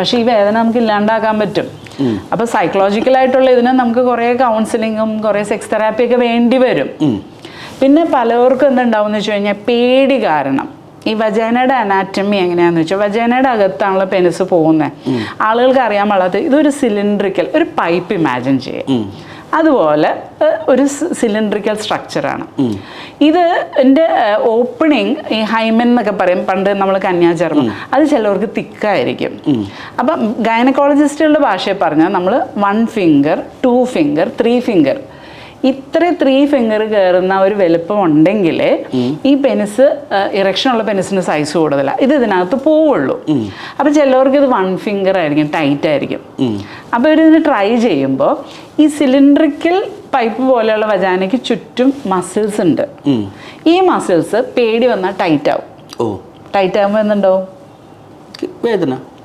പക്ഷേ ഈ വേദന നമുക്ക് ഇല്ലാണ്ടാക്കാൻ പറ്റും. അപ്പോൾ സൈക്കോളജിക്കലായിട്ടുള്ള ഇതിന് നമുക്ക് കുറേ കൗൺസിലിങ്ങും കുറേ സെക്സ് തെറാപ്പിയൊക്കെ വേണ്ടി വരും. പിന്നെ പലവർക്കും എന്തുണ്ടാവും എന്ന് വെച്ച് കഴിഞ്ഞാൽ പേടി കാരണം. ഈ വജേനയുടെ അനാറ്റമി എങ്ങനെയാന്ന് വെച്ചാൽ വജേനയുടെ അകത്താണല്ലോ പെനിസ് പോകുന്നത് ആളുകൾക്ക് അറിയാൻ പാടാത്ത ഇതൊരു സിലിണ്ടറിക്കൽ ഒരു പൈപ്പ് ഇമാജിൻ ചെയ്യും. അതുപോലെ ഒരു സിലിണ്ടറിക്കൽ സ്ട്രക്ചറാണ് ഇത് എന്റെ ഓപ്പണിങ് ഈ ഹൈമൻ എന്നൊക്കെ പറയും. പണ്ട് നമ്മൾ കന്യാചർമ്മം അത് ചിലവർക്ക് തിക്കായിരിക്കും. അപ്പം ഗൈനക്കോളജിസ്റ്റുകളുടെ ഭാഷയെ പറഞ്ഞാൽ നമ്മൾ one finger two finger three finger ഇത്ര ത്രീ ഫിംഗർ കയറുന്ന ഒരു വലുപ്പം ഉണ്ടെങ്കിൽ ഈ പെനിസ് ഇറക്ഷൻ ഉള്ള പെനിസിന്റെ സൈസ് കൂടുതലാണ് ഇത് ഇതിനകത്ത് പോവുള്ളൂ. അപ്പോൾ ചിലവർക്ക് ഇത് വൺ ഫിംഗർ ആയിരിക്കും ടൈറ്റ് ആയിരിക്കും. അപ്പോൾ ഇവരിതിന് ട്രൈ ചെയ്യുമ്പോൾ ഈ സിലിണ്ടറിക്കൽ പൈപ്പ് പോലെയുള്ള വജാനയ്ക്ക് ചുറ്റും മസിൽസ് ഉണ്ട്. ഈ മസിൽസ് പേടി വന്നാൽ ടൈറ്റ് ആവും. ടൈറ്റ് ആകുമ്പോൾ എന്തുണ്ടാവും? വേദന.